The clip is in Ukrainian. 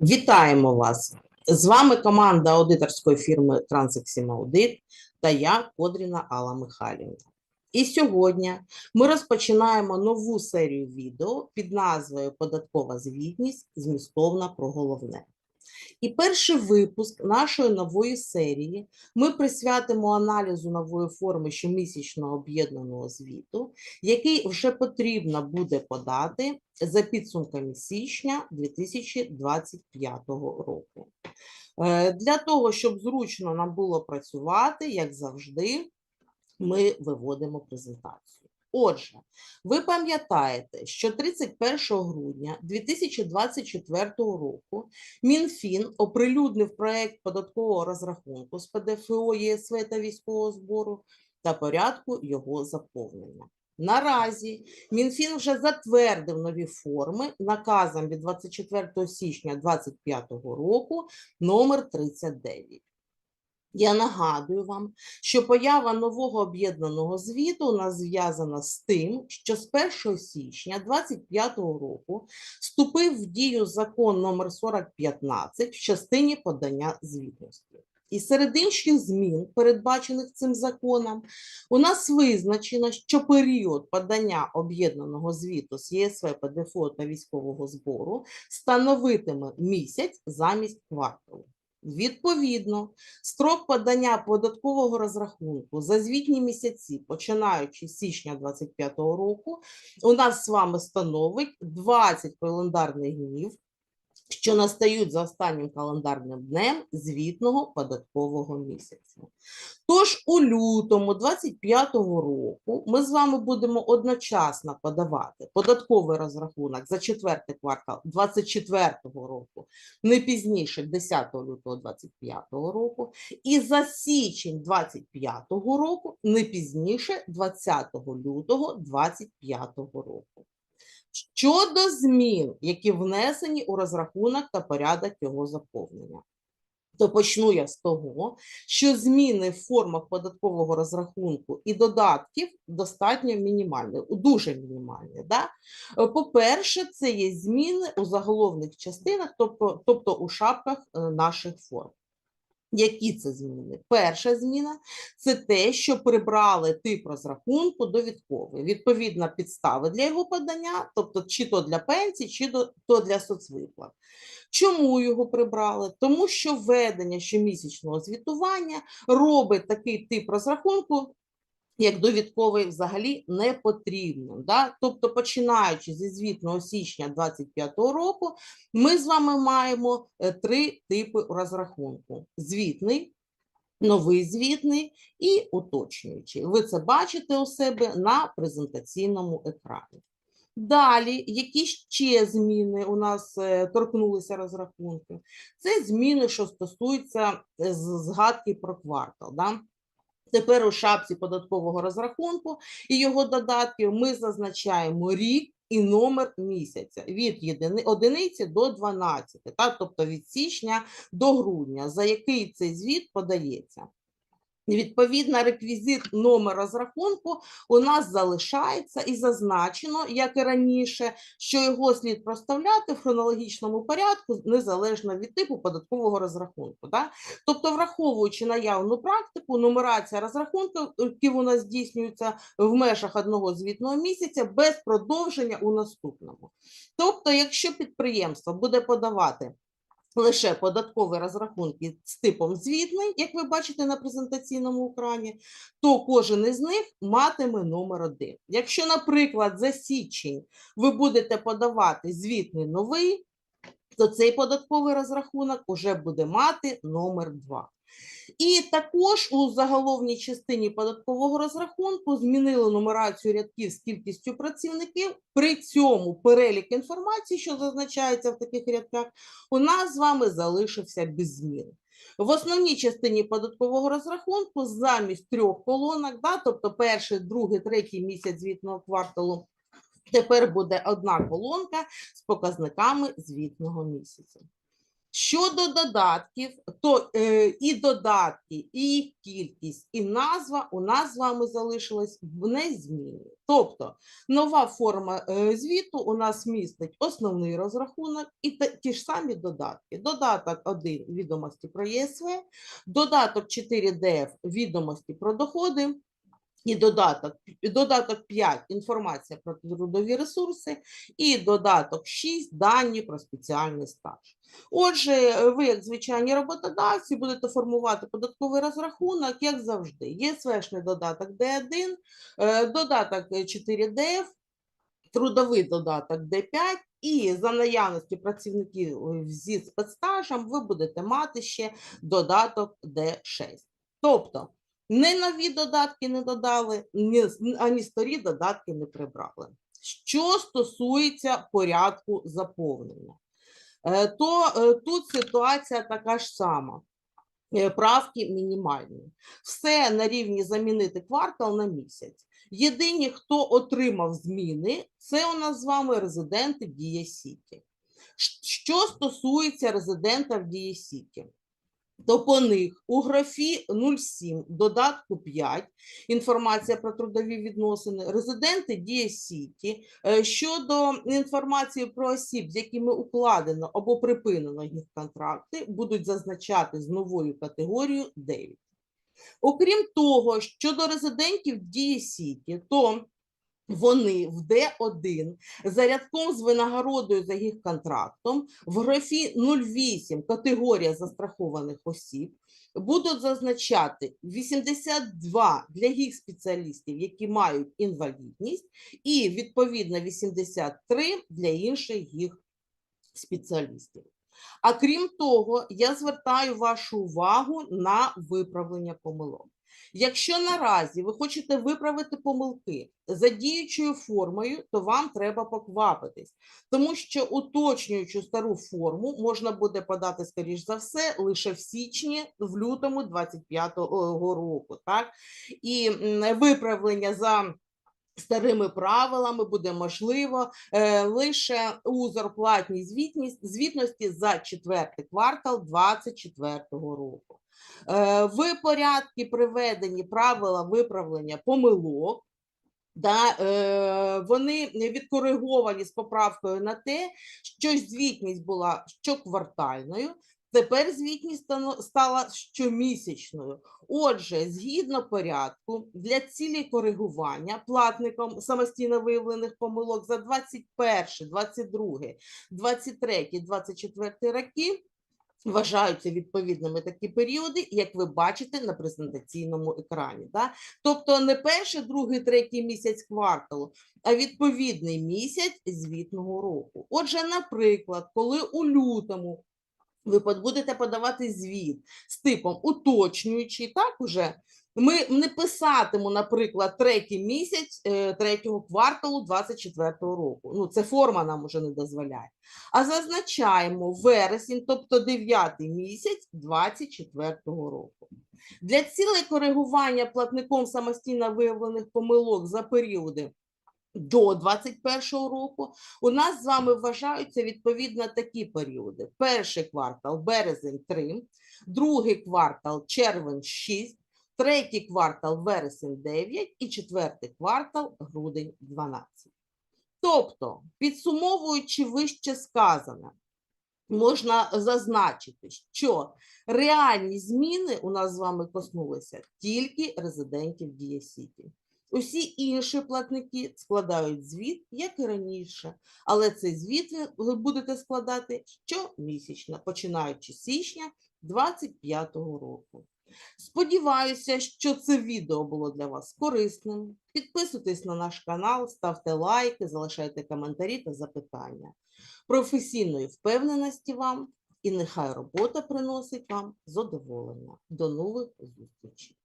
Вітаємо вас! З вами команда аудиторської фірми Transexim Audit та я, Кодріна Алла Михайлівна. І сьогодні ми розпочинаємо нову серію відео під назвою Податкова звітність змістовна про головне. І перший випуск нашої нової серії ми присвятимо аналізу нової форми щомісячного об'єднаного звіту, який вже потрібно буде подати за підсумками січня 2025 року. Е, Для того, щоб зручно нам було працювати, як завжди, ми виводимо презентацію. Отже, ви пам'ятаєте, що 31 грудня 2024 року Мінфін оприлюднив проект податкового розрахунку з ПДФО, ЄСВ та військового збору та порядку його заповнення. Наразі Мінфін вже затвердив нові форми наказом від 24 січня 2025 року номер 39. Я нагадую вам, що поява нового об'єднаного звіту у нас зв'язана з тим, що з 1 січня 2025 року вступив в дію закон номер 4015 в частині подання звітності. І серед інших змін, передбачених цим законом, у нас визначено, що період подання об'єднаного звіту з ЄСВ, ПДФО та військового збору становитиме місяць замість кварталу. Відповідно, строк подання податкового розрахунку за звітні місяці, починаючи з січня 2025 року, у нас з вами становить 20 календарних днів, що настають за останнім календарним днем звітного податкового місяця. Тож у лютому 2025 року ми з вами будемо одночасно подавати податковий розрахунок за четвертий квартал 2024 року, не пізніше 10 лютого 2025 року, і за січень 2025 року, не пізніше 20 лютого 2025 року. Щодо змін, які внесені у розрахунок та порядок його заповнення, то почну я з того, що зміни в формах податкового розрахунку і додатків достатньо мінімальні, дуже мінімальні. Да? По-перше, це є зміни у заголовних частинах, тобто, тобто у шапках е, наших форм. Які це зміни? Перша зміна це те, що прибрали тип розрахунку довідковий, відповідна підстави для його подання, тобто чи то для пенсії, чи то для соцвиплат. Чому його прибрали? Тому що введення щомісячного звітування робить такий тип розрахунку. Як довідковий взагалі не потрібно. Да? Тобто, починаючи зі звітного січня 2025 року, ми з вами маємо е, три типи розрахунку: звітний, новий звітний і уточнюючий. Ви це бачите у себе на презентаційному екрані. Далі, які ще зміни у нас е, торкнулися розрахунки? Це зміни, що стосуються е, згадки про квартал. Да? Тепер у шапці податкового розрахунку і його додатків ми зазначаємо рік і номер місяця від одиниці до 12, так? тобто від січня до грудня, за який цей звіт подається. Відповідно, реквізит номер розрахунку у нас залишається і зазначено, як і раніше, що його слід проставляти в хронологічному порядку незалежно від типу податкового розрахунку. Да? Тобто, враховуючи наявну практику, нумерація розрахунків у нас здійснюється в межах одного звітного місяця без продовження у наступному. Тобто, якщо підприємство буде подавати лише податкові розрахунки з типом звітний, як ви бачите на презентаційному екрані, то кожен із них матиме номер один. Якщо, наприклад, за січень ви будете подавати звітний новий, то цей податковий розрахунок уже буде мати номер 2. І також у заголовній частині податкового розрахунку змінили нумерацію рядків з кількістю працівників. При цьому перелік інформації, що зазначається в таких рядках, у нас з вами залишився без змін. В основній частині податкового розрахунку замість трьох колонок, да, тобто перший, другий, третій місяць звітного кварталу, тепер буде одна колонка з показниками звітного місяця. Щодо додатків, то е, і додатки, і їх кількість, і назва у нас з вами залишилась в незмінні. Тобто нова форма е, звіту у нас містить основний розрахунок і та- ті ж самі додатки. Додаток 1 відомості про ЄСВ, додаток 4 ДФ відомості про доходи. І додаток, додаток 5 інформація про трудові ресурси, і додаток 6 дані про спеціальний стаж. Отже, ви, як звичайні роботодавці, будете формувати податковий розрахунок, як завжди. Є свешний додаток Д1, е, додаток 4ДФ, трудовий додаток Д5, і за наявності працівників е, зі спецстажем ви будете мати ще додаток Д6. Тобто, не нові додатки не додали, ні, ані старі додатки не прибрали. Що стосується порядку заповнення, е, то е, тут ситуація така ж сама. Е, Правки мінімальні. Все на рівні замінити квартал на місяць. Єдині, хто отримав зміни, це у нас з вами резиденти в Дія Сіті. Що стосується резидента в Дія Сіті, то по них у графі 07 додатку 5 інформація про трудові відносини, резиденти Дія Сіті е, щодо інформації про осіб, з якими укладено або припинено їх контракти, будуть зазначати з новою категорією 9. Окрім того, щодо резидентів Дії Сіті, то вони в Д1 за рядком з винагородою за їх контрактом в графі 08 категорія застрахованих осіб будуть зазначати 82 для їх спеціалістів, які мають інвалідність, і відповідно 83 для інших їх спеціалістів. А крім того, я звертаю вашу увагу на виправлення помилок. Якщо наразі ви хочете виправити помилки за діючою формою, то вам треба поквапитись, тому що уточнюючу стару форму можна буде подати, скоріш за все, лише в січні, в лютому 25-го року. Так? І виправлення за старими правилами буде можливо е, лише у зарплатній звітність, звітності за четвертий квартал 2024 року. Е, в порядку приведені правила виправлення помилок. Да, е, вони відкориговані з поправкою на те, що звітність була щоквартальною, тепер звітність стала щомісячною. Отже, згідно порядку, для цілі коригування платником самостійно виявлених помилок за 21, 22, 23, 24 роки вважаються відповідними такі періоди, як ви бачите на презентаційному екрані. Да? Тобто не перший, другий, третій місяць кварталу, а відповідний місяць звітного року. Отже, наприклад, коли у лютому ви будете подавати звіт з типом уточнюючий, так уже ми не писатиму, наприклад, третій місяць е, третього кварталу 24 року. Ну, це форма нам уже не дозволяє. А зазначаємо вересень, тобто 9 місяць 24 року. Для цілей коригування платником самостійно виявлених помилок за періоди до 21 року у нас з вами вважаються відповідно такі періоди: перший квартал березень 3, другий квартал червень 6, третій квартал вересень 9 і четвертий квартал грудень 12. Тобто, підсумовуючи вище сказане, можна зазначити, що реальні зміни у нас з вами коснулися тільки резидентів Дія Сіті. Усі інші платники складають звіт, як і раніше, але цей звіт ви- будете складати щомісячно, починаючи з січня 2025 року. Сподіваюся, що це відео було для вас корисним. Підписуйтесь на наш канал, ставте лайки, залишайте коментарі та запитання. Професійної впевненості вам і нехай робота приносить вам задоволення. До нових зустрічей!